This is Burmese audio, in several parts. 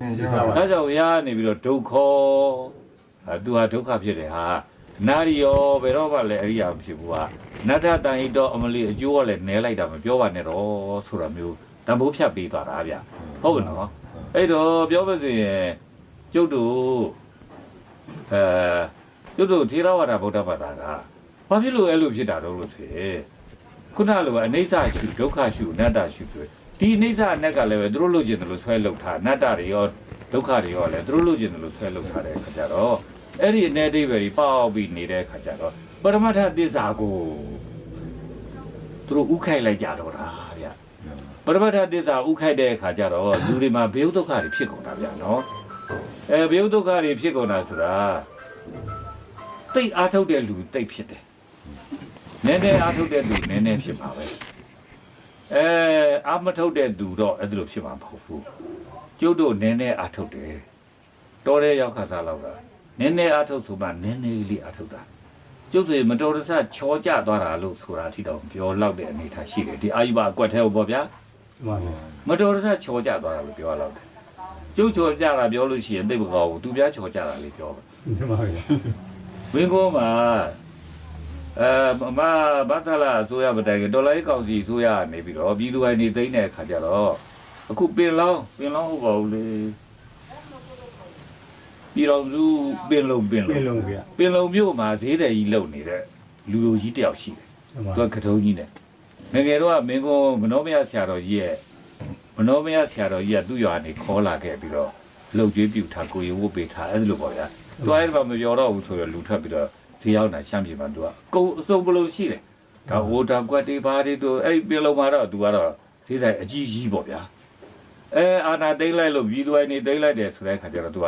သင်ကြားပါဒါကြောင့်ဘုရားကနေပြီးတော့ဒုက္ခအဲသူဟာဒုက္ခဖြစ်တယ်ဟာနာရီရောဘယ်တော့မှလည်းအရိယာမဖြစ်ဘူးဟာနတ္ထတန်ဤတော့အမလီအကျိုးကလည်းနဲလိုက်တာမပြောပါနဲ့တော့ဆိုတာမျိုးတံပိုးဖြတ်ပေးသွားတာဗျဟုတ်ကဲ့နော်အဲ့တော့ပြောပါစေရင်ကျုပ်တို့အဲကျုပ်တို့ထေရဝါဒဗုဒ္ဓဘာသာကဘာဖြစ်လို့အဲ့လိုဖြစ်တာတော့လို့ဆိုရင်ခုနလိုအနိစ္စရှုဒုက္ခရှုအနတ္တရှုဆို ဒီအနိစ္စအနက်ကလည်းပဲသူတို့လိုချင်တယ်လို့ဆွဲလောက်ထားအနတ္တတွေရောဒုက္ခတွေရောလည်းသူတို့လိုချင်တယ်လို့ဆွဲလောက်ထားတဲ့အခါကျတော့အဲ့ဒီအနေအသေးပဲကြီးပေါက်ပြီးနေတဲ့အခါကျတော့ပရမတ္ထသစ္စာကိုသူတို့ဥခိုက်လိုက်ကြတော့တာဗျပရမတ္ထသစ္စာဥခိုက်တဲ့အခါကျတော့လူတွေမှာဘေးဥဒုက္ခတွေဖြစ်ကုန်တာဗျနော်အဲဘေးဥဒုက္ခတွေဖြစ်ကုန်တာဆိုတာတိတ်အားထုတ်တဲ့လူတိတ်ဖြစ်တယ်နည်းနည်းအားထုတ်တဲ့လူနည်းနည်းဖြစ်မှာပဲ အဲအာမထုတ်တဲ့သူတော့အဲ့ဒါလိုဖြစ်မှာမဟုတ်ဘူးကျုပ်တို့နည်းနည်းအာထုတ်တယ်တော်တဲ့ရောက်ခါစားလောက်ကနည်းနည်းအာထုတ်ဆိုမှနည်းနည်းလေးအာထုတ်တာကျုပ်ဆိုမတော်တဆချောကျသွားတာလို့ဆိုတာအထိတော့ပြောလောက်တဲ့အနေထားရှိတယ်ဒီအာယုဘအကွက်ထဲပေါ့ဗျာမှန်ပါမတော်တဆချောကျသွားတာလို့ပြောလောက်တယ်ကျုပ်ချောကျတာပြောလို့ရှိရင်သိပ်မကောင်းဘူးသူပြားချောကျတာလေးပြောပါဒီမှာပဲမင်းကောမှာ အဲမဘာသာလာအစိုးရမတိုင်ခင်ဒေါ်လာရေးကောင်စီအစိုးရကနေပြီးတော့ပြည်သူ့အနေသိမ်းတဲ့အခါကျတော့အခုပင်လောင်းပင်လောင်းဟုတ်ပါဘူးလေပြည်တော်စုပင်လုံးပင်ပြလုံးလုံးပြပင်လုံးမြို့မှာဈေးတယ်ကြီးလုံနေတဲ့လူလူကြီးတယောက်ရှိတယ်ဒီမှာသူကကထုံးကြီးနဲ့ငယ်ငယ်တော့ကမင်းကောမနောမယဆရာတော်ကြီးရဲ့မနောမယဆရာတော်ကြီးကသူ့ရွာနေခေါ်လာခဲ့ပြီးတော့လှုပ်ကြွေးပြူထားကိုရီဝုတ်ပေးထားအဲ့လိုပေါ့ဗျာသူအဲ့ဒီမှာမပြောတော့ဘူးဆိုတော့လူထွက်ပြီးတော့ ဈေးရောက်တာရှမ်းပြည်မှာသူကအကုန်အစုံပလုံးရှိတယ်ဒါဟိုတာကွက်တွေဘာတွေတို့အဲ့ဒီပင်လုံးမှာတော့သူကတော့ဈေးဆိုင်အကြီးကြီးပေါ့ဗျာအဲအာနာသိမ့်လိုက်လို့ပြည်သူအိုင်နေသိမ့်လိုက်တယ်ဆိုတဲ့ခါကျတော့သူက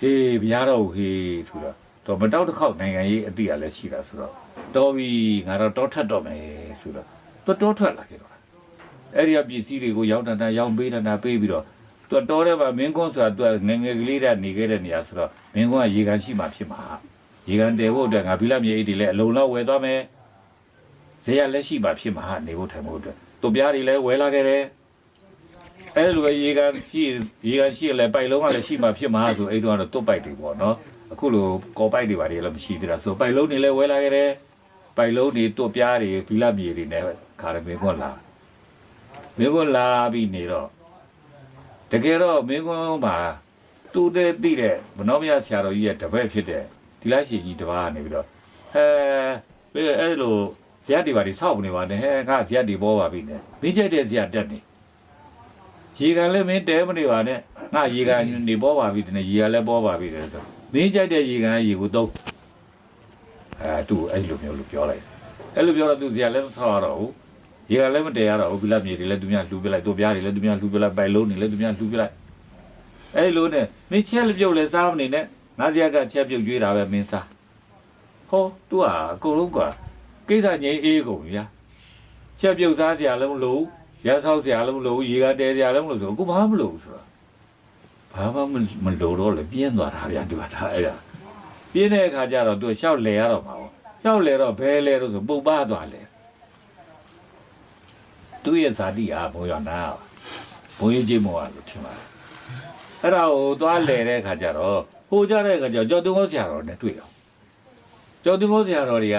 ဟေးဗျာတော့ဟေးဆိုတော့တော့မတောက်တစ်ခေါက်နိုင်ငံရေးအတိအလည်းရှိတာဆိုတော့တော်ပြီငါတော့တောထက်တော့မယ်ဆိုတော့သူတောထွက်လာခဲ့တော့အဲ့ဒီကပစ္စည်းတွေကိုရောက်တန်တန်ရောက်ပေးတန်တန်ပေးပြီးတော့သူတော်တဲ့မှာမင်းကွန်းဆိုတာသူကငယ်ငယ်ကလေးတည်းနေခဲ့တဲ့နေရာဆိုတော့မင်းကွန်းကရေကန်ရှိမှဖြစ်မှာ ရေကန်တဲဖို့အတွက်ငါဘီလာမြေအိတ်တွေလည်းအလုံးလောက်ဝယ်သွားမယ်ဇေယလက်ရှိမှဖြစ်မှာနေဖို့ထိုင်ဖို့အတွက်သူပြားတွေလည်းဝယ်လာခဲ့တယ်အဲ့လိုပဲရေကန်ရှိရေကန်ရှိရလဲပိုက်လုံးကလည်းရှိမှဖြစ်မှာဆိုအဲ့တော့တော့တွတ်ပိုက်တွေပေါ့နော်အခုလိုကောပိုက်တွေပါတယ်လည်းမရှိသေးတာဆိုပိုက်လုံးတွေလည်းဝဲလာခဲ့တယ်ပိုက်လုံးတွေတွတ်ပြားတွေဘီလာမြေတွေနဲ့ခါရမင်းကွန်းလာမင်းကွန်းလာပြီးနေတော့တကယ်တော့မင်းကွန်းမှာသူတဲ့သိတဲ့မနောမယဆရာတော်ကြီးရဲ့တပည့်ဖြစ်တဲ့ ဒီလိုက်ရှင်ကြီးတစ်ပါးကနေပြီးတော့ဟဲဘယ်အဲ့လိုဇက်တွေပါတွေစောက်နေပါနဲ့ဟဲငါဇက်တွေပေါ်ပါပြီနဲ့မင်းကြိုက်တဲ့ဇက်တက်နေရေကန်လည်းမင်းတဲမနေပါနဲ့ငါရေကန်နေပေါ်ပါပြီတနေ့ရေကန်လည်းပေါ်ပါပြီတဲ့ဆိုမင်းကြိုက်တဲ့ရေကန်ကရေကိုသုံးအဲသူအဲ့လိုမျိုးလို့ပြောလိုက်အဲ့လိုပြောတော့သူဇာလည်းမဆောက်ရတော့ဘူးရေကန်လည်းမတဲရတော့ဘူးဘီလာမြေတွေလည်းသူများလှူပြလိုက်တို့ပြားတွေလည်းသူများလှူပြလိုက်ပိုက်လုံးတွေလည်းသူများလှူပြလိုက်အဲ့လိုနဲ့မင်းချက်လည်းပြုတ်လည်းစားမနေနဲ့ ငါဇာကချက်ပြုတ်ကျွေးတာပဲမင်းစားဟော तू อ่ะအကုန်လုံးကကိစ္စငြိမ်းအေးကုန်ပြီဗျာချက်ပြုတ်စားကြလည်းမလို့ ရဆောက်စရာလည်းမလိုဘူးရေကတဲစရာလည်းမလိုဘူးအခုဘာမှမလိုဘူးဆိုတော့ဘာမှမမလိုတော့လေပြင်းသွားတာဗျာသူကဒါအဲ့ဒါပြင်းတဲ့အခါကျတော့သူရှောက်လဲရတော့မှာပေါ့ရှောက်လဲတော့ဘဲလဲတော့ဆိုပုတ်ပါသွားလဲသူရဲ့ဇာတိအားဘုံရနာဘုံရေးချင်းမောရလို့ထင်ပါတယ်အဲ့ဒါကိုသွားလဲတဲ့အခါကျတော့ ဟိုကြတဲ့အခါကျတော့ကြောက်တုံးဆရာတော်နဲ့တွေ့တော့ကြောက်တုံးဆရာတော်တွေက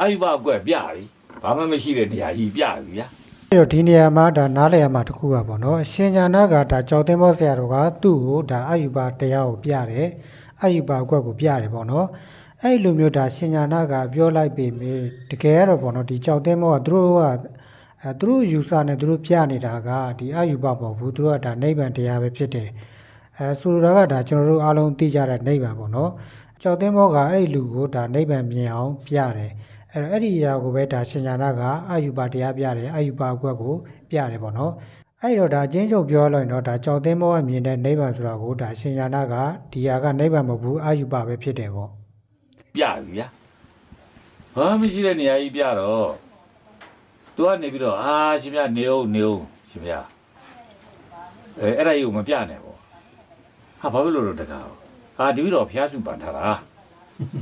အာယုဘအကွက်ပြပြီဘာမှမရှိတဲ့နေရာကြီးပြပြီဗျာအဲ့တော့ဒီနေရာမှာဒါနားလည်ရမှာတစ်ခုပါပေါ့နော်အရှင်ညာနာကဒါကြောက်သိမ်းမောဆရာတော်ကသူ့ကိုဒါအယူပါတရားကိုပြတယ်အယူပါအကွက်ကိုပြတယ်ပေါ့နော်အဲ့လိုမျိုးဒါရှင်ညာနာကပြောလိုက်ပေမဲ့တကယ်ကတော့ပေါ့နော်ဒီကြောက်သိမ်းမောကသူတို့ကအဲသူတို့ယူဆနဲ့သူတို့ပြနေတာကဒီအယူပါပေါ့ဘူးသူတို့ကဒါနိဗ္ဗာန်တရားပဲဖြစ်တယ် အဲဆိုလိုတာကဒါကျွန်တော်တို့အားလုံးသိကြတဲ့နိဗ္ဗာန်ပေါ့နော်ကြောက်သိမ်းမောကအဲ့ဒီလူကိုဒါနိဗ္ဗာန်မြင်အောင်ပြတယ်အဲ့တော့အဲ့ဒီအရာကိုပဲဒါရှင်ညာနာကအယူပါတရားပြတယ်အယူပါအကွက်ကိုပြတယ်ပေါ့နော်အဲ့တော့ဒါအချင်းချုပ်ပြောလိုက်တော့ဒါကြောက်သိမ်းမောကမြင်တဲ့နိဗ္ဗာန်ဆိုတာကိုဒါရှင်ညာနာကဒီဟာကနိဗ္ဗာန်မဟုတ်ဘူးအယူပါပဲဖြစ်တယ်ပေါ့ပြပြီဗျာဘာမှမရှိတဲ့နေရာကြီးပြတော့သူကနေပြီးတော့အာရှင်ဗျာနေအောင်နေအောင်ရှင်ဗျာအဲအဲ့ဒါကြီးကိုမပြနဲ့ပေါ့ ဟာဘာဖြစ်လို့လဲတကားဟာဒီပြီးတော့ဖျားစုပန်ထားတာ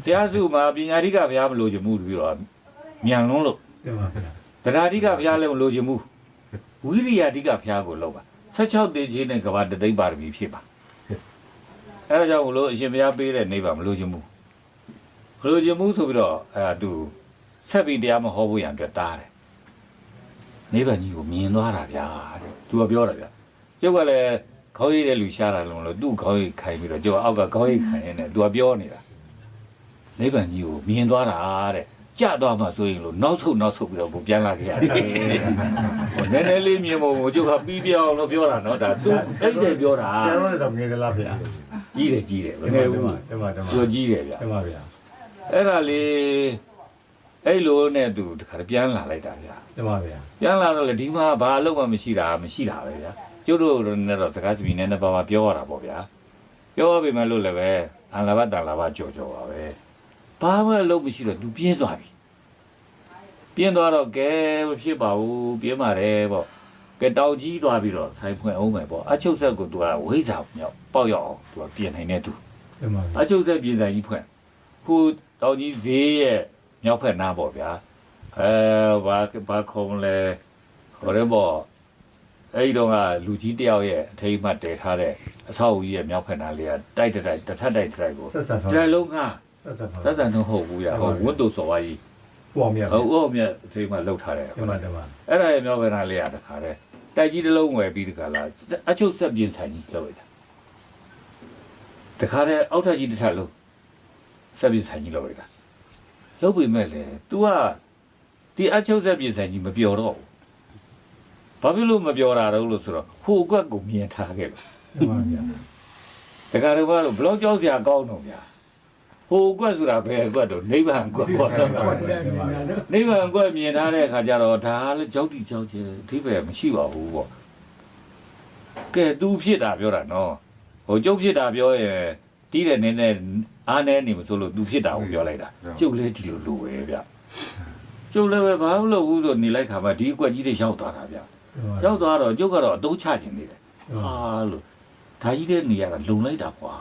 ဖျားစုမှာပညာဓိကဖျားမလို့ချင်ဘူးတပြီးတော့မြန်လုံးလို့ဒီမှာဗျာတရားဓိကဖျားလည်းမလို့ချင်ဘူးဝိရိယဓိကဖျားကိုလောက်ပါ16တေခြင်းနဲ့ကဘာတသိမ့်ပါရမီဖြစ်ပါအဲဒါကြောင့်မလို့အရှင်ဘုရားပေးတဲ့နေပါမလို့ခြင်းဘူးမလို့ခြင်းဘူးဆိုပြီးတော့အဲဒါသူဆက်ပြီးတရားမဟောဖို့ရန်အတွက်တားတယ်နေပါကြီးကိုမြင်သွားတာဗျာတဲ့သူကပြောတာဗျာကျုပ်ကလည်း ခေါင်းရည်တဲ့လူရှားတာလုံးလို့သူ့ခေါင်းရည်ခိုင်ပြီးတော့ကျုပ်ကအောက်ကခေါင်းရည်ခိုင်နေတယ်သူကပြောနေတာနေပါကြီးကိုမြင်သွားတာတဲ့ကြသွားမှဆိုရင်လို့နောက်ဆုတ်နောက်ဆုတ်ပြီးတော့ကိုပြန်လာခဲ့ရတယ်ဟိုနည်းနည်းလေးမြင်ဖို့ကိုကျုပ်ကပြီးပြောင်းလို့ပြောတာနော်ဒါသူအဲ့တဲ့ပြောတာဆရာတော်လည်းတော့ငယ်သလားဗျာကြီးတယ်ကြီးတယ်ဘတယ်မနဲ့တဘူးမတမတမသူကြီးတယ်ဗျတမဗျာအဲ့ဒါလေးအဲ့လိုနဲ့သူတခါတည်းပြန်လာလိုက်တာဗျာတမဗျာပြန်လာတော့လေဒီမှာဘာအလုပ်မှမရှိတာမရှိတာပဲဗျာ ကျုပ်တို့နဲ့တော့စကားစပီနဲ့နှစ်ပါးပါပြောရတာပေါ့ဗျာပြောရပေမဲ့လို့လည်းပဲအန်လာဘတန်လာဘကြော်ကြော်ပါပဲဘာမှအလုပ်မရှိတော့သူပြင်းသွားပြီပြင်းသွားတော့ကဲမဖြစ်ပါဘူးပြင်းပါတယ်ပေါ့ကဲတောင်ကြီးသွားပြီးတော့ဆိုင်ဖွင့်အောင်မယ်ပေါ့အချုပ်ဆက်ကိုသူကဝိဇ္ဇာမြောက်ပေါက်ရောက်အောင်သူကပြင်နိုင်တဲ့သူတမဗျာအချုပ်ဆက်ပြင်ဆိုင်ကြီးဖွင့်ခုတောင်ကြီးဈေးရဲ့မြောက်ဖက်နားပေါ့ဗျာအဲဘာဘာခုံးလဲခေါ်ရဲပေါ့ အဲ့ဒီတော့ကလူကြီးတယောက်ရဲ့အထိတ်မှတ်တည်ထားတဲ့အဆောက်အဦကြီးရဲ့မြောက်ဖက်နားလေးကတိုက်တိုက်တစ်ထပ်တိုက်တစ်တိုက်ကိုဆက်ဆက်ထောင်းတဲလုံးကဆက်ဆက်ထောင်းသက်သက်တော့ဟုတ်ဘူးရဟုတ်ဝတ်တူစော်ဝါကြီးပေါ်မြတ်ဟုတ်ဟုတ်မြတ်အထိတ်မှတ်လှုပ်ထားတယ်တမတမအဲ့ဒါရဲ့မြောက်ဖက်နားလေးကတခါတည်းတိုက်ကြီးတစ်လုံးဝယ်ပြီးတခါလာအချုပ်ဆက်ပြင်ဆိုင်ကြီးလှုပ်လိုက်တာတခါတည်းအောက်ထပ်ကြီးတစ်ထပ်လုံးဆက်ပြင်ဆိုင်ကြီးလှုပ်လိုက်တာလုပ်ပေမဲ့လေ तू ကဒီအချုပ်ဆက်ပြင်ဆိုင်ကြီးမပြောတော့ဘူး ဘာဖြစ်လို့မပြောတာတော့လို့ဆိုတော့ဟိုအကွက်ကိုမြင်ထားခဲ့လို့တမဗျာတခါတော့ဘာလို့ဘလော့ကြောက်စရာကောင်းတော့ဗျာဟိုအကွက်ဆိုတာဘယ်အကွက်တော့နိဗ္ဗာန်အကွက်ပေါ့နော်နိဗ္ဗာန်အကွက်မြင်ထားတဲ့အခါကျတော့ဒါလည်းကြောက်တိကြောက်ချင်အဓိပ္ပာယ်မရှိပါဘူးပေါ့ကဲ तू ဖြစ်တာပြောတာနော်ဟိုကျုပ်ဖြစ်တာပြောရင်တီးတဲ့နည်းနည်းအားနည်းနေမဆိုလို့ तू ဖြစ်တာကိုပြောလိုက်တာကျုပ်လည်းဒီလိုလိုပဲဗျကျုပ်လည်းပဲဘာမှမလုပ်ဘူးဆိုနေလိုက်ခါမှဒီအကွက်ကြီးတွေရောက်သွားတာဗျ ရောက်သွားတော့ကျုပ်ကတော့အတုံးချခြင်းနေတယ်ဟာလို့ဒါကြီးတဲ့နေရာကလုံလိုက်တာကွာ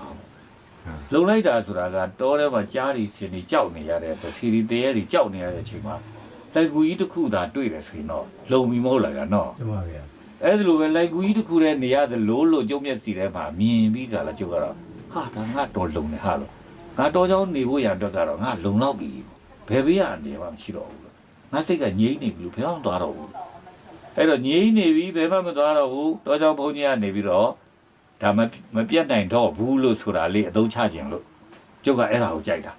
လုံလိုက်တာဆိုတာကတောထဲမှာကြားနေရှင်နေကြောက်နေရတဲ့ဆီရီတရေတွေကြောက်နေရတဲ့အချိန်မှာလိုက်ကူကြီးတစ်ခုသာတွေ့တယ်ဆိုရင်တော့လုံပြီမဟုတ်လားကနော်ကျမပါဗျာအဲ့ဒါလိုပဲလိုက်ကူကြီးတစ်ခုတည်းနေရတယ်လို့လို့ကျုပ်မျက်စီထဲမှာမြင်ပြီးတာလားကျုပ်ကတော့ဟာဒါငါတော်လုံနေဟာလို့ငါတော်ကြောင်းနေဖို့ရန်အတွက်ကတော့ငါလုံလောက်ပြီဘယ်ဘေးရအနေမှမရှိတော့ဘူးလို့ငါစိတ်ကငြိမ့်နေပြီလို့ဘယ်အောင်သွားတော့ဘူး အဲ့တော့ငြိမ့်နေပြီဘယ်မှမသွားတော့ဘူးတောကြောင်ဘုန်းကြီးကနေပြီးတော့ဒါမမပြတ်နိုင်တော့ဘူးလို့ဆိုတာလေးအသုံးချခြင်းလို့ကျုပ်ကအဲ့ဒါကိုကြိုက်တာ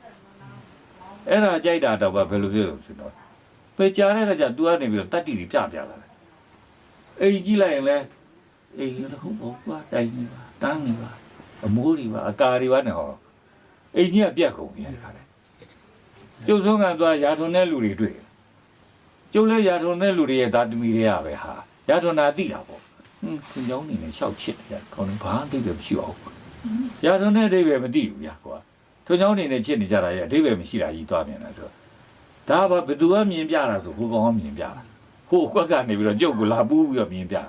အဲ့ဒါကြိုက်တာတော့ဘယ်လိုဖြစ်လို့ဆိုတော့ပေချာတဲ့ခါကျ तू ကနေပြီးတော့တတ်တီတွေပြပြလာတယ်အိမ်ကြည့်လိုက်ရင်လဲအိမ်လည်းဟုတ်ပေါ့ကွာတိုင်နေပါတန်းနေပါအမိုးတွေပါအကာတွေပါနဲ့ဟောအိမ်ကြီးကပြက်ကုန်ပြီအဲ့ဒါလေကျုပ်ဆုံးကသွားရာထွန်တဲ့လူတွေတွေ့တယ် ကျုပ်လည်းရာထွန်တဲ့လူတွေရဲ့သားသမီးတွေကပဲဟာရာထွန်နာသိတာပေါ့ဟင်းခွန်ကြောင်းနေနဲ့ရှောက်ချစ်တယ်ခေါင်းလုံးဘာသိတယ်မရှိပါဘူးရာထွန်တဲ့အဓိပ္ပာယ်မသိဘူးဗျာကွာထွန်ကြောင်းနေနဲ့ချစ်နေကြတာရဲ့အဓိပ္ပာယ်မရှိတာကြီးသွားပြန်တာဆိုတော့ဒါကဘယ်သူကမြင်ပြတာဆိုဟိုကောင်ကမြင်ပြတာဟိုကွက်ကနေပြီးတော့ကျုပ်ကလာပူးပြီးတော့မြင်ပြတာ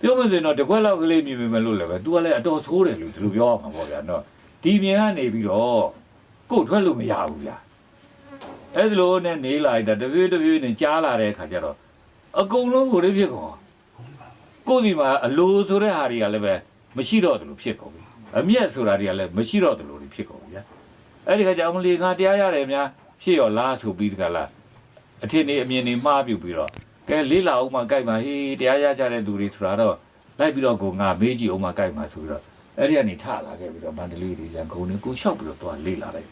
ပြောမစင်တော့တစ်ခွက်လောက်ကလေးမြင်ပေမဲ့လို့လည်းပဲ तू ကလည်းအတော်ဆိုးတယ်လို့ဒီလိုပြောရမှာပေါ့ဗျာနော်ဒီမြင်ကနေပြီးတော့ကို့ထွက်လို့မရဘူးဗျာ အဲ့ဒီလိုနဲ့နေလိုက်တာတပြေးတပြေးနဲ့ကြားလာတဲ့အခါကျတော့အကုန်လုံးကိုလေးဖြစ်ကုန်ကိုယ်ဒီမှာအလိုဆိုတဲ့ဟာတွေကလည်းပဲမရှိတော့တယ်လို့ဖြစ်ကုန်ပြီအမျက်ဆိုတာတွေကလည်းမရှိတော့တယ်လို့ဖြစ်ကုန်ပြီဗျာအဲ့ဒီခါကျအမလီငါတရားရတယ်များဖြစ်ရောလားဆိုပြီးတကလားအထင်နေအမြင်နေမှားပြုတ်ပြီးတော့ကဲလေးလာအောင်မှကြိုက်ပါဟေးတရားရကြတဲ့သူတွေဆိုတာတော့လိုက်ပြီးတော့ကိုငါမေးကြည့်အောင်မှကြိုက်ပါဆိုပြီးတော့အဲ့ဒီကနေထလာခဲ့ပြီးတော့မန္တလေးတွေရန်ကုန်တွေကိုလျှောက်ပြီးတော့သွားလေးလာလိုက်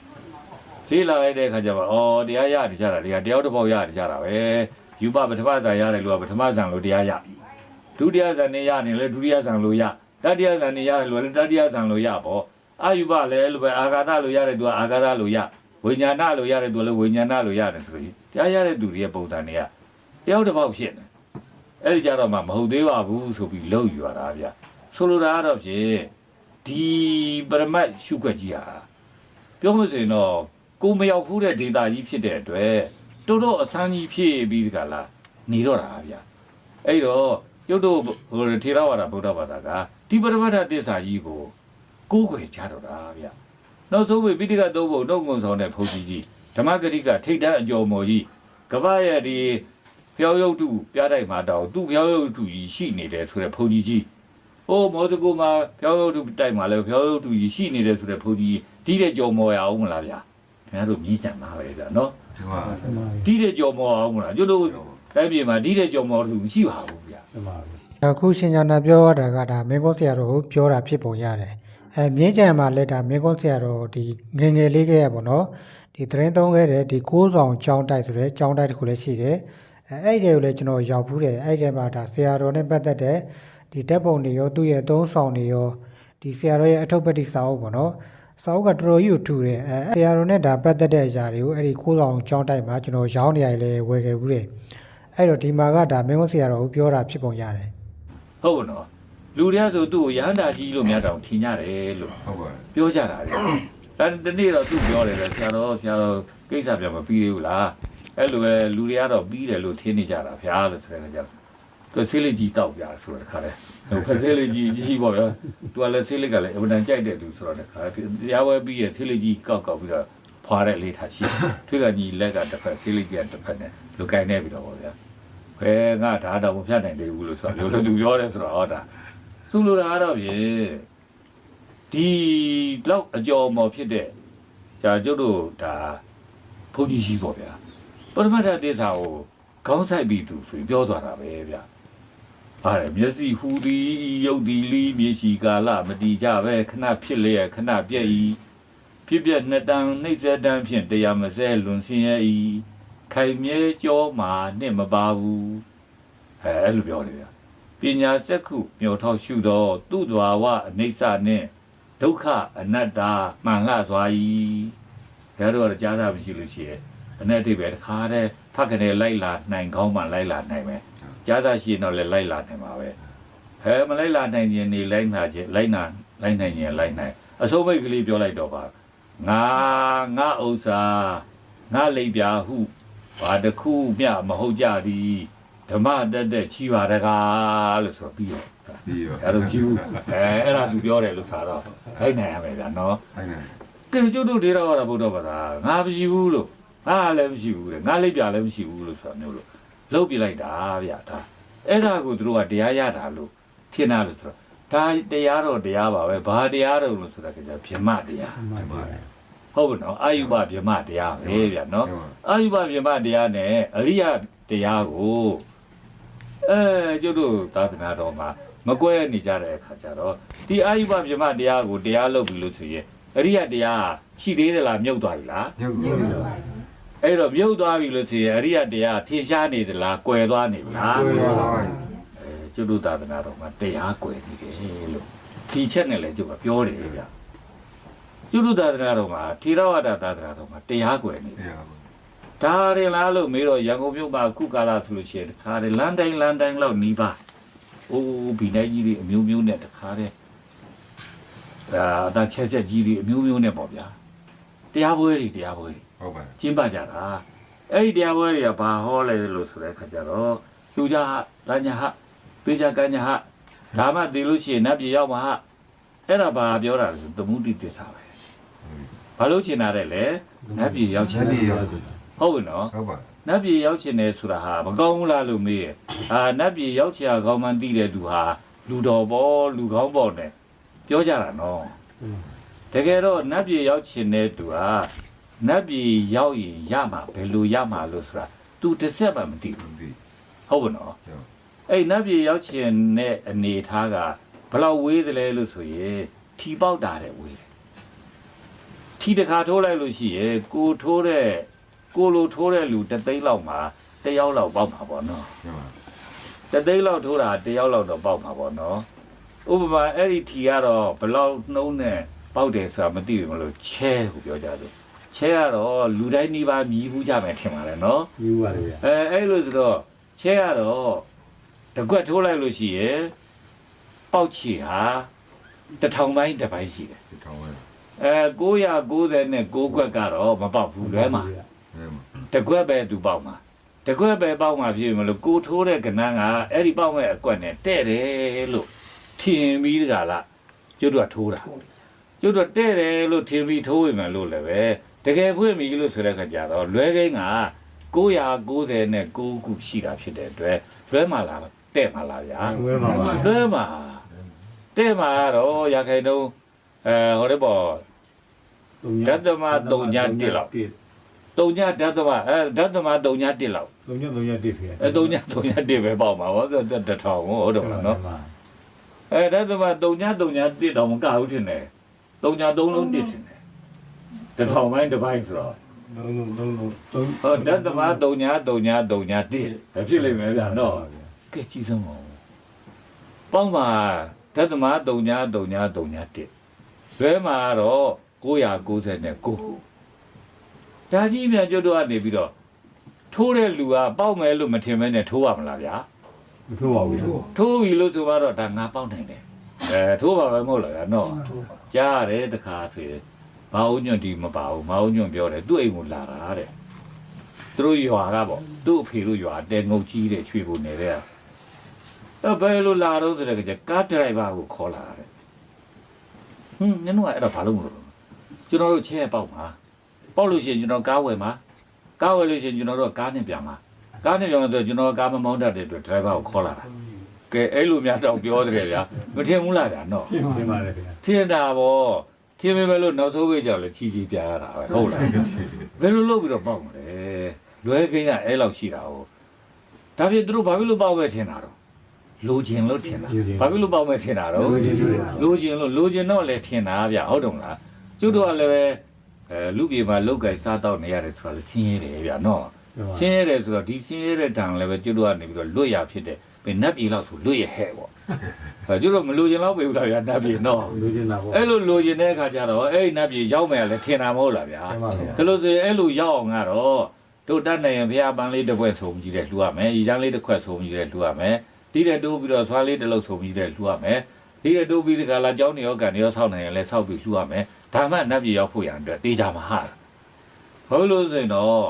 လေးလာလိုက်တဲ့အခါကျတော့အော်တရားရတယ်ကြတာတရားတရားတစ်ပေါက်ရတယ်ကြတာပဲယူပပထမဇာရတယ်လို့ကပထမဇာလို့တရားရဒုတိယဇာနေရနေလဲဒုတိယဇာလို့ရတတိယဇာနေရတယ်လို့လဲတတိယဇာလို့ရပေါ့အာယူပလည်းလို့ပဲအာဂါသလို့ရတယ်သူကအာဂါသလို့ရဝိညာဏလို့ရတယ်သူကလည်းဝိညာဏလို့ရတယ်ဆိုပြီးတရားရတဲ့သူတွေရဲ့ပုံစံတွေကတယောက်တစ်ပေါက်ဖြစ်နေအဲ့ဒီကြတော့မှမဟုတ်သေးပါဘူးဆိုပြီးလောက်ယူရတာဗျဆိုလိုတာကတော့ဖြင့်ဒီပရမတ်ရှုခွက်ကြီးဟာပြောမစင်တော့ ကိုမရောက်ဘူးတဲ့ဒေတာကြီးဖြစ်တဲ့အတွက်တော်တော်အဆန်းကြီးဖြစ်ပြီးဒီကလာနေတော့တာဗျအဲ့တော့ရုပ်တို့ဟိုထေရဝါဒဗုဒ္ဓဘာသာကဒီပရမတ္ထသစ္စာကြီးကိုကိုးကွယ်ကြတော့တာဗျနောက်ဆုံးပဲပိဋကသုံးဖို့နှုတ်ငုံဆောင်တဲ့ဘုန်းကြီးကြီးဓမ္မဂရိကထိတ်တန်းအကျော်မော်ကြီးကပ္ပရဲ့ဒီဖျောက်ရုပ်တုပြတိုက်မှာတောင်သူ့ဖျောက်ရုပ်တုကြီးရှိနေတယ်ဆိုတဲ့ဘုန်းကြီးကြီးဟိုမော်စကိုမှာဖျောက်ရုပ်တုတိုက်မှာလဲဖျောက်ရုပ်တုကြီးရှိနေတယ်ဆိုတဲ့ဘုန်းကြီးတီးတဲ့ကြော်မော်ရအောင်မလားဗျာ ခင်ဗျားတို့မြည်ကြံပါပဲဗျာနော်ဒီမှာတီးတဲ့ကြော်မော်အောင်မလားကျွတ်တို့တိုင်းပြည်မှာတီးတဲ့ကြော်မော်တုမရှိပါဘူးဗျာဒီမှာအခုရှင်ညာနာပြောတာကဒါမင်းကုန်းဆရာတော်ကိုပြောတာဖြစ်ပုံရတယ်အဲမြင်းကြံမှာလည်းဒါမင်းကုန်းဆရာတော်ဒီငယ်ငယ်လေးကရပေါ့နော်ဒီသတင်းသုံးခဲ့တဲ့ဒီကိုးဆောင်ចောင်းတိုက်ဆိုတဲ့ចောင်းတိုက်တစ်ခုလည်းရှိတယ်အဲအဲ့ဒီကိုလည်းကျွန်တော်ရောက်ဘူးတယ်အဲ့ဒီမှာဒါဆရာတော်နဲ့ပတ်သက်တဲ့ဒီတက်ပုံတွေရောသူ့ရဲ့သုံးဆောင်တွေရောဒီဆရာတော်ရဲ့အထုပ်ပတိစာအုပ်ပေါ့နော် စာအုပ်ကတော်တော်ကြီးကိုထူတယ်အဲဆရာတော်နဲ့ဒါပတ်သက်တဲ့အရာတွေကိုအဲ့ဒီကိုးဆောင်ចောင်းတိုက်မှာကျွန်တော်ရောင်းနေရတယ်လည်းဝယ်ခဲ့ဘူးတယ်အဲ့တော့ဒီမှာကဒါမင်းကုန်းဆရာတော်ကိုပြောတာဖြစ်ပုံရတယ်ဟုတ်ပါနော်လူတွေကဆိုသူ့ကိုရဟန္တာကြီးလို့များတောင်ထင်ကြတယ်လို့ဟုတ်ပါပြောကြတာလေဒါတနေ့တော့သူပြောတယ်လေဆရာတော်ဆရာတော်ကိစ္စပြန်မပြီးသေးဘူးလားအဲ့လိုပဲလူတွေကတော့ပြီးတယ်လို့ထင်နေကြတာဗျာလို့ဆိုတဲ့ကြောင့် သူဆေးလေးကြီးတောက်ပြဆိုတဲ့ခါလဲဟိုဖက်ဆေးလေးကြီးကြီးပေါ့ဗျာသူကလည်းဆေးလေးကလည်းအမှန်တန်ကြိုက်တဲ့သူဆိုတော့တဲ့ခါတရားဝဲပြီးရဆေးလေးကြီးကောက်ကောက်ပြီးတော့ဖွာတဲ့လေးထားရှိထွေးကကြီးလက်ကတစ်ဖက်ဆေးလေးကြီးကတစ်ဖက်နဲ့လူကိုင်းနေပြီးတော့ပေါ့ဗျာဘယ်ငါဓာတ်တော့မဖြတ်နိုင်သေးဘူးလို့ဆိုတော့လို့သူပြောတယ်ဆိုတော့ဟောတာသူလိုတာကတော့ပြေဒီလောက်အကျော်မော်ဖြစ်တဲ့ဂျာကျုပ်တို့ဒါဘုန်းကြီးကြီးပေါ့ဗျာပရမတ္ထသစ္စာကိုခေါင်းဆိုင်ပြီးသူဆိုရင်ပြောသွားတာပဲဗျာ ပါတယ်မျက်စိဟူသည်ယုတ်သည်လီမြေရှိကာလမတီကြပဲခဏဖြစ်လျက်ခဏပြက်ဤဖြစ်ပြက်နှစ်တန်နှိမ့်ဆက်တန်းဖြင့်တရားမစဲလွန်ဆင်းရဲ့ဤခိုင်မြဲကြောမှာနှစ်မပါဘူးအဲအဲ့လိုပြောတယ်ဗျာပညာစက္ခုမြော်ထောက်ရှုသောသူ့စွာဝအနိစ္စနှင့်ဒုက္ခအနတ္တမှန်လှစွာဤဘယ်တော့ကြားသာမရှိလို့ရှိရဲ့အနတ္တိပဲတခါတည်းဖတ်ကနေလိုက်လာနိုင်ကောင်းမှလိုက်လာနိုင်မယ် ကြားသာရှိရင်တော့လည်းလိုက်လာနိုင်ပါပဲဟဲမလိုက်လာနိုင်ရင်နေလိုက်နာခြင်းလိုက်နာလိုက်နိုင်ရင်လိုက်နိုင်အစိုးမိတ်ကလေးပြောလိုက်တော့ပါငါငါဥစ္စာငါလိပ်ပြာဟုဘာတစ်ခုမျှမဟုတ်ကြသည်ဓမ္မတက်တက်ချီပါတကားလို့ဆိုပြီးတော့ပြီးရောအဲ့လိုကြည့်ဦးအဲအဲ့ဒါသူပြောတယ်လို့ဆိုတော့လိုက်နိုင်ရမယ်ဗျာနော်အဲ့နဲ့ကဲကျုပ်တို့ဒေတာကတော့ဘုဒ္ဓဘာသာငါမရှိဘူးလို့ငါလည်းမရှိဘူးတဲ့ငါလိပ်ပြာလည်းမရှိဘူးလို့ဆိုတာမျိုးလို့ လှုပ်ပြလိုက်တာဗျာဒါအဲ့ဒါကိုသူတို့ကတရားရတာလို့ထင်တာလို့ဆိုတော့ဒါတရားတော့တရားပါပဲဘာတရားတော့လို့ဆိုတာကကြဗြဟ္မတရားမှန်ပါဟုတ်ပါနော်အာယုဘဗြဟ္မတရားပဲဗျာနော်အာယုဘဗြဟ္မတရားနဲ့အရိယတရားကိုအဲကျုပ်တို့သာသနာတော်မှာမကွဲနေကြတဲ့အခါကျတော့ဒီအာယုဘဗြဟ္မတရားကိုတရားလုပ်ပြီလို့ဆိုရင်အရိယတရားရှိသေးသလားမြုပ်သွားပြီလားညုတ်ညုတ် အဲ့တော့မြုပ်သွားပြီလို့ဆိုရင်အရိယတရားထင်ရှားနေသလားကွယ်သွားနေပြီလားကိုရောအဲကျွတ်တို့သာသနာတော်မှာတရားကွယ်နေတယ်လို့ဒီချက်နဲ့လည်းကျွတ်ကပြောတယ်ဗျကျွတ်တို့သာသနာတော်မှာထေရဝါဒသာသနာတော်မှာတရားကွယ်နေတယ်တရားဒါရင်လားလို့မေးတော့ရန်ကုန်မြို့မှာခုကာလဆိုလို့ရှိရင်တခါတည်းလမ်းတိုင်းလမ်းတိုင်းလောက်နီးပါအိုးဘီနိုင်ကြီးတွေအမျိုးမျိုးနဲ့တခါတည်းအာအတာချက်ချက်ကြီးတွေအမျိုးမျိုးနဲ့ပေါ့ဗျာတရားပွဲတွေတရားပွဲတွေ ဟုတ်ပါကျင်းပကြတာအဲ့ဒီတရားပွဲတွေကဘာဟောလဲလို့ဆိုတဲ့အခါကျတော့လူကြဟလညာဟပေးကြကညာဟဒါမှသိလို့ရှိရင်နတ်ပြည်ရောက်မှာဟအဲ့ဒါဘာပြောတာလဲဆိုသမုဒိတစ္ဆာပဲဘာလို့ချင်တာလဲလဲနတ်ပြည်ရောက်ချင်နတ်ပြည်တယ်ရောက်ဟုတ်ပြီနော်ဟုတ်ပါနတ်ပြည်ရောက်ချင်တယ်ဆိုတာဟာမကောင်းဘူးလားလို့မေးရအာနတ်ပြည်ရောက်ချင်တာကောင်းမှန်းသိတဲ့သူဟာလူတော်ပေါ်လူကောင်းပေါ်နဲ့ပြောကြတာနော်တကယ်တော့နတ်ပြည်ရောက်ချင်တဲ့သူဟာ နတ်ပြည်ရောက်ရင်ရမှာဘယ်လိုရမှာလို့ဆိုတာ तू တစ်ဆက်မှမသိဘူးဘူးပြီးဟုတ်ပါနော်ဟုတ်အဲ့နတ်ပြည်ရောက်ချင်တဲ့အနေထားကဘယ်လောက်ဝေးသလဲလို့ဆိုရင်ထီပေါက်တာတဲ့ဝေးတယ်ထီတစ်ခါထိုးလိုက်လို့ရှိရင်ကိုထိုးတဲ့ကိုလိုထိုးတဲ့လူတစ်သိန်းလောက်မှာတစ်ယောက်လောက်ပေါက်မှာပေါ့နော်ဟုတ်ပါတစ်သိန်းလောက်ထိုးတာတစ်ယောက်လောက်တော့ပေါက်မှာပေါ့နော်ဥပမာအဲ့ဒီထီကတော့ဘယ်လောက်နှုံးနဲ့ပေါက်တယ်ဆိုတာမသိဘူးမလို့ချဲကိုပြောကြတယ် ချဲကတော့လူတိုင်းနှီးပါမြည်ဘူးကြမယ်ထင်ပါလေနော်ယူပါတယ်ဗျာအဲအဲ့လိုဆိုတော့ချဲကတော့တကွက်ထိုးလိုက်လို့ရှိရင်ပေါက်ချီဟာတစ်ထောင်ပိုင်းတစ်ပိုင်းရှိတယ်ဒီထောင်းဝဲအဲ990နဲ့6ကွက်ကတော့မပေါက်ဘူးလွဲမှာအဲမှာတကွက်ပဲသူပေါက်မှာတကွက်ပဲပေါက်မှာဖြစ်မလို့ကိုထိုးတဲ့ကဏ္ဍကအဲ့ဒီပေါက်မဲ့အကွက်နဲ့တဲ့တယ်လို့ထင်ပြီးတကလားကျွတ်တော့ထိုးတာကျွတ်တော့တဲ့တယ်လို့ထင်ပြီးထိုးဝင်မယ်လို့လည်းပဲ တကယ်ဖွင့်ပြီလို့ဆိုတဲ့ခါကျတော့လွဲကိန်းက990နဲ့6ခုရှိတာဖြစ်တဲ့အတွက်လွဲမှာလားတဲ့မှာလားဗျာဝဲပါပါလွဲမှာတဲ့မှာတော့ရခိုင်တုံးအဲဟိုတဲ့ပေါ့ဓာတ်သမတုံညာတစ်လောက်တုံညဓာတ်သမအဲဓာတ်သမတုံည1လောက်တုံညတုံညတစ်ဖေအဲတုံညတုံည1ပဲပေါ့မှာဟောတထောင်ဟုတ်တော့မလားနော်အဲဓာတ်သမတုံညတုံည1တော့မကဘူးထင်တယ်တုံည3လုံး1ထင်တယ် တထောင်ပိုင်းတစ်ပိုင်းဆိုတော့တုံးလုံးတုံးလုံးတုံးဟောဓာတ်သမတုံညတုံညတုံည1ဖြစ်လိမ့်မယ်ဗျာနော်ကဲကြည့်စမ်းပါဦးပေါင်းမှာဓာတ်သမတုံညတုံညတုံည1ဘဲမှာတော့999ဒါကြီးမြန်ကျွတ်တော့ကနေပြီးတော့ထိုးတဲ့လူကပေါက်မယ်လို့မထင်မဲနဲ့ထိုးရမလားဗျာမထိုးပါဘူးထိုးပြီလို့ဆိုတော့ဒါငါပေါက်နိုင်တယ်အဲထိုးပါပဲမဟုတ်လားဗျာနော်ကြားရတယ်တခါဆိုရင် မအောင်ညွန့်ဒီမပါဘူးမအောင်ညွန့်ပြောတယ်သူ့အိမ်ကိုလာတာတဲ့သူတို့ရွာကပေါ့သူ့အဖေတို့ရွာတဲငုတ်ကြီးတဲ့ရွှေကိုနေတဲ့အဲ့ဘယ်လိုလာတော့တဲ့ကကားဒရိုင်ဘာကိုခေါ်လာတယ်ဟွန်းနင်တို့ကအဲ့ဒါဘာလို့မလို့ကျွန်တော်တို့ချဲပေါက်မှာပေါက်လို့ရှိရင်ကျွန်တော်ကားဝယ်မှာကားဝယ်လို့ရှိရင်ကျွန်တော်တို့ကားနဲ့ပြန်မှာကားနဲ့ပြန်မှာဆိုကျွန်တော်ကားမမောင်းတတ်တဲ့အတွက်ဒရိုင်ဘာကိုခေါ်လာတာကဲအဲ့လိုများတော့ပြောတယ်ဗျာမထင်ဘူးလားဗျာနော်ရှင်းပါတယ်ခင်ဗျာထင်တာဗော ထင်ပေမဲ့လို့နောက်ဆုံးဝေးကြလဲချီချီပြရတာပဲဟုတ်လားဘယ်လိုလုပ်ပြီးတော့ပေါက်မလဲလွဲကိန်းကအဲ့လောက်ရှိတာဟုတ်ဒါပြင်သူတို့ဘာဖြစ်လို့ပေါက်ပဲထင်တာတော့လိုချင်လို့ထင်တာဘာဖြစ်လို့ပေါက်ပဲထင်တာတော့လိုချင်လို့လိုချင်တော့လဲထင်တာဗျာဟုတ်တယ်မလားကျုပ်တို့ကလည်းပဲအဲလူပြေမှာလောက်ကင်စားတော့နေရတယ်ဆိုတာလဲရှင်းရတယ်ဗျာနော်ရှင်းရတယ်ဆိုတော့ဒီရှင်းရတဲ့တန်လည်းပဲကျွတ်တို့ကနေပြီးတော့လွတ်ရဖြစ်တဲ့ဘယ် နတ်ပြည်လောက်ဆိုလွတ်ရဟဲ့ပေါ့အဲကျွတ်တို့မလိုချင်တော့ပေဘူးလားဗျာနတ်ပြည်နော်လူချင်းတာပေါ့အဲ့လိုလိုချင်တဲ့အခါကျတော့အဲ့ဒီနတ်ပြည်ရောက်မယ်လည်းထင်တာမဟုတ်လားဗျာမှန်ပါဗျာဒါလို့ဆိုရင်အဲ့လိုရောက်အောင်ကတော့တို့တတ်နိုင်ရင်ဘုရားပန်းလေးတစ်ခွက်ဆိုပြီးတဲ့လှူရမယ်ဤချမ်းလေးတစ်ခွက်ဆိုပြီးတဲ့လှူရမယ်ဒီတဲ့တိုးပြီးတော့ဆွားလေးတစ်လုံးဆိုပြီးတဲ့လှူရမယ်ဒီတဲ့တိုးပြီးဒီကလာကြောင်းနေရောကန်နေရောဆောက်နိုင်ရင်လည်းဆောက်ပြီးလှူရမယ်ဒါမှနတ်ပြည်ရောက်ဖို့ရန်အတွက်တေးကြမှာဟာဟုတ်လို့ဆိုရင်တော့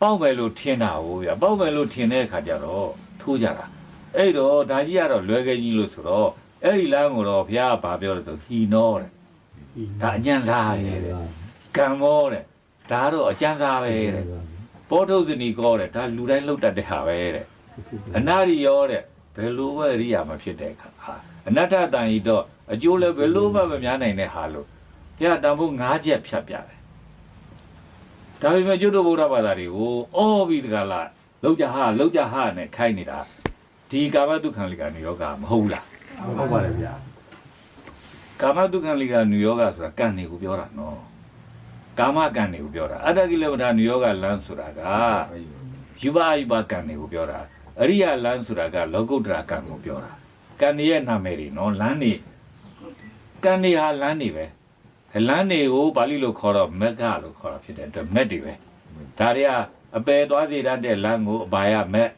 ပေါက်မယ်လို့ထင်တာဟိုဗျပေါက်မယ်လို့ထင်တဲ့အခါကျတော့ ထိုးကြတာအဲ့တော့ဒါကြီးကတော့လွယ်ခဲ့ကြီးလို့ဆိုတော့အဲ့ဒီလမ်းကိုတော့ဘုရားကဗာပြောတယ်ဆိုဟီနောတဲ့ဒါအညံသားရဲ့တဲ့ကံမောတဲ့ဒါတော့အကျမ်းသားပဲတဲ့ပောထုတ်စနီကောတဲ့ဒါလူတိုင်းလှုပ်တတ်တဲ့ဟာပဲတဲ့အနာရီရောတဲ့ဘယ်လိုပဲအရိယာမဖြစ်တဲ့အခါဟာအနတ္တတန်ဤတော့အကျိုးလည်းဘယ်လိုမှမများနိုင်တဲ့ဟာလို့ဘုရားတန်ဖို့၅ချက်ဖြတ်ပြတယ်ဒါပေမဲ့ကျွတ်တို့ဗုဒ္ဓဘာသာတွေကိုအော်ပြီးတကလား လောက်ကြဟာလောက်ကြဟာနဲ့ခိုင်းနေတာဒီကာမတုခံလိကနေယောဂမဟုတ်လားဟုတ်ပါတယ်ဗျာကာမတုခံလိကနုယောဂဆိုတာကံတွေကိုပြောတာနော်ကာမကံတွေကိုပြောတာအတ္တကိလမထာနုယောဂလမ်းဆိုတာကယူဘယူဘကံတွေကိုပြောတာအရိယလမ်းဆိုတာကလောကုတ္တရာကံကိုပြောတာကံတွေရဲ့နာမည်တွေနော်လမ်းတွေကံတွေဟာလမ်းတွေပဲလမ်းတွေကိုပါဠိလိုခေါ်တော့မက်ကလို့ခေါ်တာဖြစ်တဲ့အတွက်မက်တွေပဲဒါတွေက အပယ်သွားစေတတ်တဲ့လမ်းကိုအဘာယမဲ့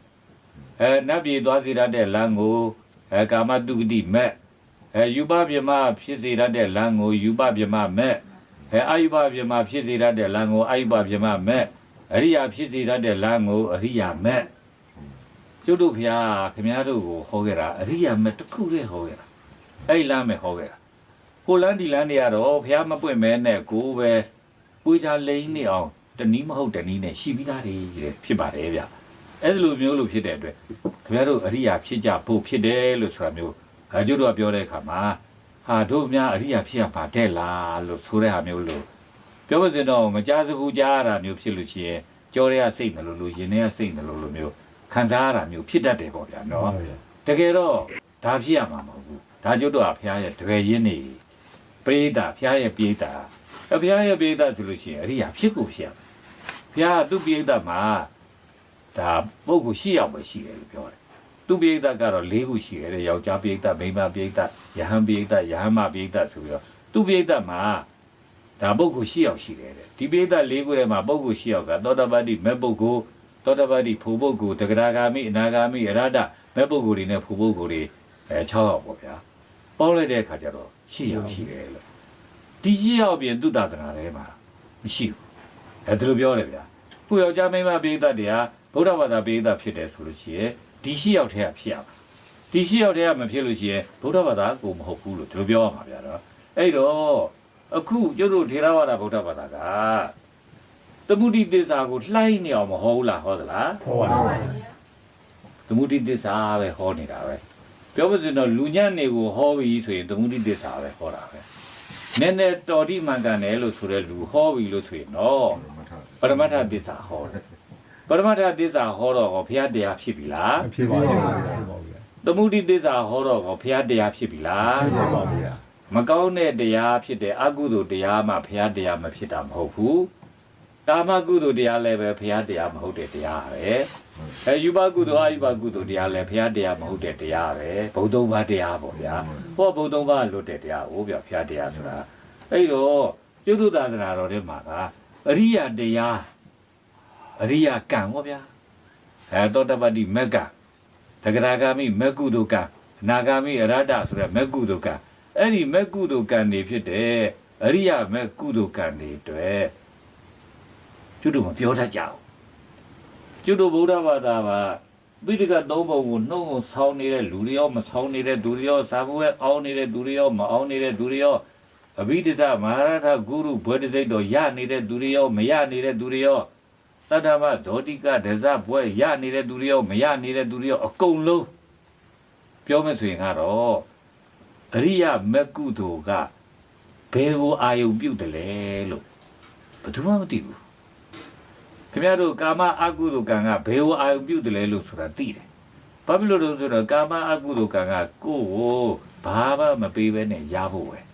အဲနတ်ပြည်သွားစေတတ်တဲ့လမ်းကိုအဲကာမတုဂတိမဲ့အဲယူပပြမဖြစ်စေတတ်တဲ့လမ်းကိုယူပပြမမဲ့အဲအာယုပပြမဖြစ်စေတတ်တဲ့လမ်းကိုအာယုပပြမမဲ့အရိယာဖြစ်စေတတ်တဲ့လမ်းကိုအရိယာမဲ့ကျုပ်တို့ဖျားခင်ဗျားတို့ကိုဟောခဲ့တာအရိယာမဲ့တစ်ခုတည်းဟောခဲ့တာအဲ့ဒီလမ်းမဲ့ဟောခဲ့တာကိုလန်းဒီလန်းတွေကတော့ဖျားမပွင့်မဲနဲ့ကိုပဲပွေးချလိမ့်နေအောင် တနည်းမဟုတ်တနည်းနဲ့ရှိပြီးသားတွေဖြစ်ပါတယ်ဗျအဲ့ဒီလိုမျိုးလို့ဖြစ်တဲ့အတွက်ခင်ဗျားတို့အရိယာဖြစ်ကြဖို့ဖြစ်တယ်လို့ဆိုတာမျိုးအကျိုးတို့ကပြောတဲ့အခါမှာဟာတို့များအရိယာဖြစ်ရပါတဲ့လားလို့ဆိုတဲ့ဟာမျိုးလို့ပြောပါစင်တော့မကြားစဘူးကြားရတာမျိုးဖြစ်လို့ရှိရင်ကြောရဲကစိတ်နှလို့လို့ရင်ထဲကစိတ်နှလို့လို့မျိုးခံစားရတာမျိုးဖြစ်တတ်တယ်ပေါ့ဗျာနော်တကယ်တော့ဒါဖြစ်ရမှာမဟုတ်ဘူးဒါကျုပ်တို့ကဘုရားရဲ့တပည့်ရင်းနေပရိသတ်ဘုရားရဲ့ပရိသတ်အဘုရားရဲ့ပရိသတ်ဆိုလို့ရှိရင်အရိယာဖြစ်ကိုဖြစ်ရမယ် ဘုရားကသူ့ပရိသတ်မှာဒါပုဂ္ဂိုလ်ရှိရောက်ပဲရှိတယ်လို့ပြောတယ်သူ့ပရိသတ်ကတော့၄ခုရှိတယ်တဲ့ယောက်ျားပရိသတ်မိန်းမပရိသတ်ယဟန်ပရိသတ်ယဟန်မပရိသတ်ဆိုပြီးတော့သူ့ပရိသတ်မှာဒါပုဂ္ဂိုလ်ရှိရောက်ရှိတယ်တဲ့ဒီပရိသတ်၄ခုထဲမှာပုဂ္ဂိုလ်ရှိရောက်ကသောတပတ္တိမဲ့ပုဂ္ဂိုလ်သောတပတ္တိဖို့ပုဂ္ဂိုလ်တဂရဂာမိအနာဂာမိအရဟတမဲ့ပုဂ္ဂိုလ်တွေနဲ့ဖို့ပုဂ္ဂိုလ်တွေအဲ6ယောက်ပေါ့ဗျာပေါင်းလိုက်တဲ့အခါကျတော့ရှိရောက်ရှိတယ်လို့ဒီရှိရောက်ပြင်သူတ္တတနာထဲမှာမရှိဘူး အဲဒါလိုပြောတယ်ဗျာကိုယောက်ျားမိန်းမပိဋကတ်တရားဗုဒ္ဓဘာသာပိဋကတ်ဖြစ်တယ်ဆိုလို့ရှိရင်ဒီရှိရောက်ထဲကဖြစ်ရမှာဒီရှိရောက်ထဲကမဖြစ်လို့ရှိရင်ဗုဒ္ဓဘာသာကိုမဟုတ်ဘူးလို့ဒီလိုပြောရမှာဗျာတော့အဲ့တော့အခုကျတို့ထေရဝါဒဗုဒ္ဓဘာသာကသမုဒိသစ္စာကိုလှိုင်းနေအောင်မဟုတ်ဘူးလားဟုတ်သလားဟုတ်ပါတယ်သမုဒိသစ္စာပဲဟောနေတာပဲပြောပါစင်တော့လူညံ့နေကိုဟောပြီဆိုရင်သမုဒိသစ္စာပဲဟောတာပဲနည်းနည်းတော်တိမှန်ကန်တယ်လို့ဆိုတဲ့လူဟောပြီလို့ဆိုရင်တော့ ပရမတ္ထသစ္စာဟောတယ်ပရမတ္ထသစ္စာဟောတော့ဟောဘုရားတရားဖြစ်ပြီလားအဖြစ်ပါဗျာဖြစ်ပါဗျာသမုဒိသစ္စာဟောတော့ဟောဘုရားတရားဖြစ်ပြီလားဖြစ်ပါဗျာမကောင်းတဲ့တရားဖြစ်တဲ့အကုသိုလ်တရားမှဘုရားတရားမဖြစ်တာမဟုတ်ဘူးကာမကုသိုလ်တရားလည်းပဲဘုရားတရားမဟုတ်တဲ့တရားပဲအဲယူဘကုသိုလ်အယူဘကုသိုလ်တရားလည်းဘုရားတရားမဟုတ်တဲ့တရားပဲဘုံသုံးပါးတရားပေါ့ဗျာဟောဘုံသုံးပါးလွတ်တဲ့တရားဟိုဗျာဘုရားတရားဆိုတာအဲ့တော့ပြုဒုသာသနာတော်ထဲမှာက အရိယတရားအရိယကံပေါ့ဗျာအဲတောတပတ္တိမက်ကတဂရဂာမိမက်ကုသိုလ်ကံအနာဂာမိအရဟတဆိုတဲ့မက်ကုသိုလ်ကံအဲ့ဒီမက်ကုသိုလ်ကံတွေဖြစ်တယ်အရိယာမက်ကုသိုလ်ကံတွေအတွေ့ကျွတ်တို့မပြောတတ်ကြဘူးကျွတ်တို့ဗုဒ္ဓဘာသာမှာပိဋကတ်သုံးပုံကိုနှုတ်ကိုဆောင်းနေတဲ့လူတွေရောမဆောင်းနေတဲ့လူတွေရောဇာဘဝဲအောင်းနေတဲ့လူတွေရောမအောင်းနေတဲ့လူတွေရော အဘိဓိစ္စမဟာရထဂုရုဘွဲတစိတ်တော်ရနေတဲ့လူတွေရောမရနေတဲ့လူတွေရောတတ္တမဒေါတိကဒဇဘွဲရနေတဲ့လူတွေရောမရနေတဲ့လူတွေရောအကုန်လုံးပြောမယ်ဆိုရင်ကတော့အရိယမက်ကုသိုလ်ကဘယ်ကိုအာယုံပြုတ်တယ်လဲလို့ဘယ်သူမှမသိဘူးခင်ဗျားတို့ကာမအကုသိုလ်ကံကဘယ်ကိုအာယုံပြုတ်တယ်လဲလို့ဆိုတာသိတယ်ဘာဖြစ်လို့လဲဆိုတော့ကာမအကုသိုလ်ကံကကိုယ့်ကိုဘာမှမပေးဘဲနဲ့ရဖို့ပဲ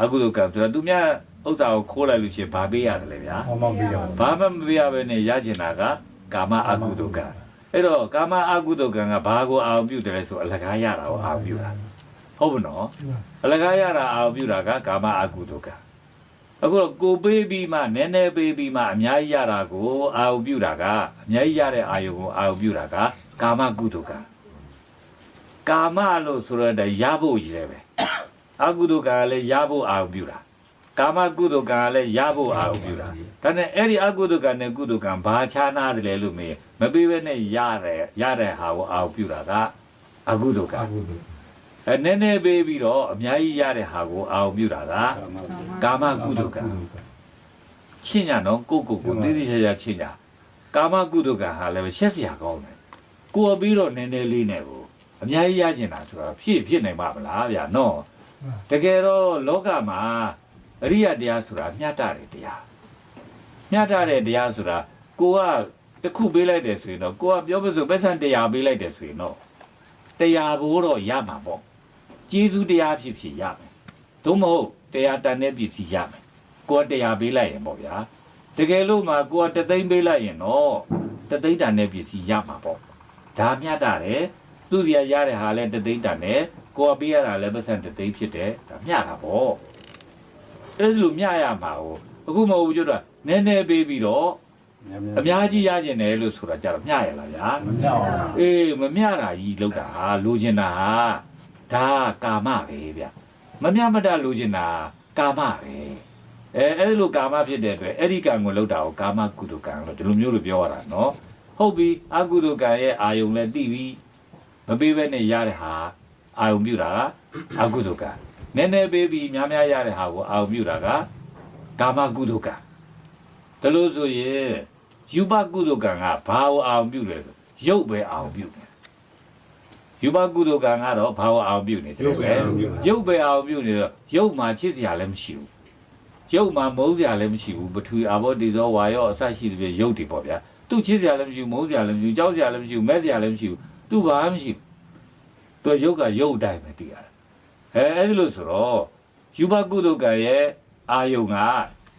အကုသိုလ်ကံဆိုတာသူများဥစ္စာကိုခိုးလိုက်လို့ရှိရင်ဘာပေးရတယ်လဲဗျာဟောမပေးရဘူးဘာမှမပေးရဘဲနဲ့ရချင်တာကကာမအကုသိုလ်ကံအဲ့တော့ကာမအကုသိုလ်ကံကဘာကိုအာရုံပြုတယ်လဲဆိုအလကားရတာကိုအာရုံပြုတာဟုတ်ပါနော်အလကားရတာအာရုံပြုတာကကာမအကုသိုလ်ကံအခုတော့ကိုပေးပြီးမှနည်းနည်းပေးပြီးမှအများကြီးရတာကိုအာရုံပြုတာကအများကြီးရတဲ့အာယုံကိုအာရုံပြုတာကကာမကုသိုလ်ကံကာမလို့ဆိုရတဲ့ရဖို့ရည်လည်းပဲ အကုသိုလ်ကံကလည်းရဖို့အာရုံပြုတာကာမကုသိုလ်ကံကလည်းရဖို့အာရုံပြုတာဒါနဲ့အဲ့ဒီအကုသိုလ်ကံနဲ့ကုသိုလ်ကံဘာခြားနာတယ်လဲလို့မေးမပေးဘဲနဲ့ရတယ်ရတဲ့ဟာကိုအာရုံပြုတာကအကုသိုလ်ကံအခုတို့အဲနည်းနည်းပေးပြီးတော့အများကြီးရတဲ့ဟာကိုအာရုံပြုတာကကာမကုသိုလ်ကံချင်းညာနော်ကိုယ့်ကိုယ်ကိုသိသိချာချာချင်းညာကာမကုသိုလ်ကံဟာလည်းပဲရှက်စရာကောင်းတယ်ကိုယ်ပြီးတော့နည်းနည်းလေးနဲ့ကိုအများကြီးရကျင်တာဆိုတော့ဖြစ်ဖြစ်နိုင်ပါမလားဗျာနော် တကယ်တော့လောကမှာအရိယတရားဆိုတာမျှတတယ်တရားမျှတတဲ့တရားဆိုတာကိုကတစ်ခုပေးလိုက်တယ်ဆိုရင်တော့ကိုကပြောမစို့ပတ်စံတရားပေးလိုက်တယ်ဆိုရင်တော့တရားဘိုးတော့ရမှာပေါ့ကျေးဇူးတရားဖြစ်ဖြစ်ရမယ်သို့မဟုတ်တရားတန်တဲ့ပစ္စည်းရမယ်ကိုကတရားပေးလိုက်ရင်ပေါ့ဗျာတကယ်လို့မှကိုကတသိန်းပေးလိုက်ရင်တော့တသိန်းတန်တဲ့ပစ္စည်းရမှာပေါ့ဒါမျှတတယ်သူစီရရတဲ့ဟာလဲတသိန်းတန်တယ် ကိုကပေးရတာလဲပတ်စံတသိန်းဖြစ်တယ်ဒါမျှတာပေါ့အဲ့ဒီလိုမျှရမှာကိုအခုမဟုတ်ဘူးကျွတ်တော့နည်းနည်းပေးပြီးတော့အများကြီးရကျင်တယ်လို့ဆိုတာကြတော့မျှရလားဗျာမမြောက်အောင်အေးမမျှတာကြီးလောက်တာဟာလိုချင်တာဟာဒါကာမပဲဗျမမျှမတလိုချင်တာကာမပဲအဲအဲ့ဒီလိုကာမဖြစ်တဲ့အတွက်အဲ့ဒီကံကိုလောက်တာကိုကာမကုသကံလို့ဒီလိုမျိုးလို့ပြောရတာနော်ဟုတ်ပြီအကုသကံရဲ့အာယုံလည်းတိပြီးမပေးဘဲနဲ့ရတဲ့ဟာ အာယုံပြုတာကအကုသကံနည်းနည်းပေးပြီးများများရတဲ့ဟာကိုအာယုံပြုတာကကာမကုသကံဒါလို့ဆိုရင်ယူပကုသိုလ်ကံကဘာကိုအောင်ပြုလဲဆိုရုပ်ပဲအောင်ပြုတယ်ယူပကုသိုလ်ကံကတော့ဘာကိုအောင်ပြုနေတယ်ပဲရုပ်ပဲအောင်ပြုနေတော့ရုပ်မှာချစ်စရာလည်းမရှိဘူးရုပ်မှာမုန်းစရာလည်းမရှိဘူးပထဝီအဘောတိသောဝါရောအစရှိတဲ့ရုပ်တွေပေါ့ဗျာသူချစ်စရာလည်းမရှိဘူးမုန်းစရာလည်းမရှိဘူးကြောက်စရာလည်းမရှိဘူးမဲ့စရာလည်းမရှိဘူးသူဘာမှမရှိဘူး သူရုပ်ကရုပ်အတိုင်းပဲတည်ရတယ်အဲအဲ့ဒီလို့ဆိုတော့ယူပကုသိုလ်ကံရဲ့အာယုံက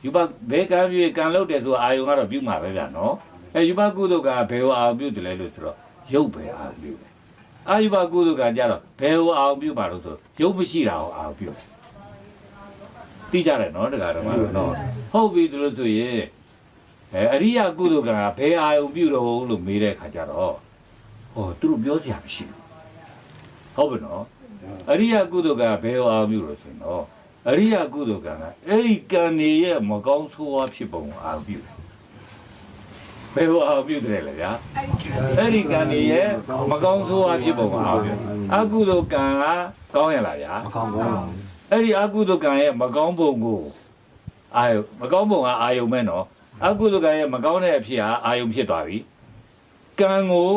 ယူပဘဲကံပြေကံလို့တယ်ဆိုအာယုံကတော့ပြုမှာပဲဗျာနော်အဲယူပကုသိုလ်ကဘယ်ကိုအာယုံပြုတယ်လဲလို့ဆိုတော့ရုပ်ပဲအာယုံပြုတယ်အာယူပကုသိုလ်ကကြတော့ဘယ်ကိုအာယုံပြုမှာလို့ဆိုရုပ်မရှိတာကိုအာယုံပြုတယ်သိကြတယ်နော်တရားဓမ္မတို့နော်ဟုတ်ပြီသူတို့ဆိုရင်အဲအရိယကုသိုလ်ကံကဘယ်အာယုံပြုတော့လို့မေးတဲ့ခါကျတော့ဟောသူတို့ပြောစရာမရှိဘူး ဟုတ်ပြီနော်အရိယကုသိုလ်ကဘယ်ဟောအောင်ပြုလို့ဆိုရင်တော့အရိယကုသိုလ်ကံကအဲ့ဒီကံနေရဲ့မကောင်းဆိုးဝါးဖြစ်ပုံကိုအာရုံပြုတယ်ဘယ်ဟောအောင်ပြုတယ်လဲဗျာအဲ့ဒီကံနေရဲ့မကောင်းဆိုးဝါးဖြစ်ပုံကိုအာရုံပြုအကုသိုလ်ကံကကောင်းရလားဗျာမကောင်းဘူးအဲ့ဒီအကုသိုလ်ကံရဲ့မကောင်းပုံကိုအာယုမကောင်းပုံကအာယုမဲ့နော်အကုသိုလ်ကံရဲ့မကောင်းတဲ့အဖြစ်ဟာအာယုဖြစ်သွားပြီကံကို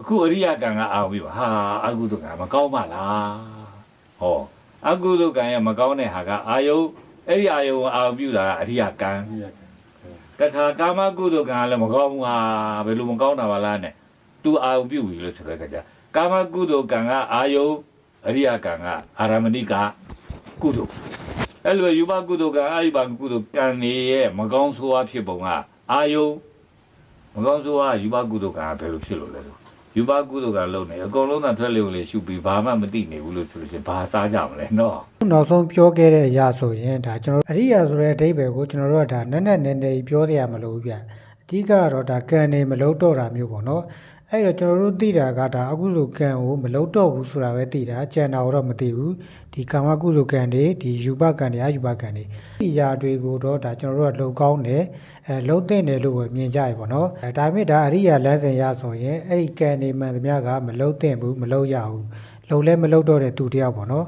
အခုအရိယကံကအာရုံပြုပါဟာအကုသိုလ်ကံမကောင်းပါလားဟောအကုသိုလ်ကံရဲ့မကောင်းတဲ့ဟာကအာယုအဲ့ဒီအာယုကိုအာရုံပြုတာကအရိယကံတခါကာမကုသိုလ်ကံကလည်းမကောင်းဘူးဟာဘယ်လိုမကောင်းတာပါလားနဲ့သူအာရုံပြုပြီလို့ဆိုတဲ့ခါကျကာမကုသိုလ်ကံကအာယုအရိယကံကအာရမဏိကကုသိုလ်အဲ့လိုယူဘကုသိုလ်ကံအာယုဘကုသိုလ်ကံနေရဲ့မကောင်းဆိုးအဖြစ်ပုံကအာယုမကောင်းဆိုးအယူဘကုသိုလ်ကံကဘယ်လိုဖြစ်လို့လဲဆို ယူပကုသိုလ်ကလုံးနေအကုန်လုံးသာထွက်လေကိုလေရှုပြီးဘာမှမသိနေဘူးလို့ဆိုလို့ရှိရင်ဘာစားကြမလဲနော်နောက်ဆုံးပြောခဲ့တဲ့အရာဆိုရင်ဒါကျွန်တော်အရိယာဆိုတဲ့အဓိပ္ပာယ်ကိုကျွန်တော်တို့ကဒါနက်နက်နဲနဲပြောရမလို့ဗျအဓိကကတော့ဒါကံနေမလုံးတော့တာမျိုးပေါ့နော် အဲ့တော့ကျွန်တော်တို့သိတာကဒါအကုသိုလ်ကံကိုမလုံးတော့ဘူးဆိုတာပဲသိတာကြံတာတော့မသိဘူးဒီကာမကုသိုလ်ကံတွေဒီယူပကံတွေအယူပကံတွေဒီຢာတွေကိုတော့ဒါကျွန်တော်တို့ကလုံကောင်းတယ်အဲလုံတဲ့တယ်လို့ပဲမြင်ကြရပေါ့နော်အဲဒါပေမဲ့ဒါအရိယာလမ်းစဉ်ရဆိုရင်အဲ့ဒီကံနေမှန်သမျှကမလုံတဲ့ဘူးမလုံရဘူးလုံလဲမလုံတော့တဲ့သူတယောက်ပေါ့နော်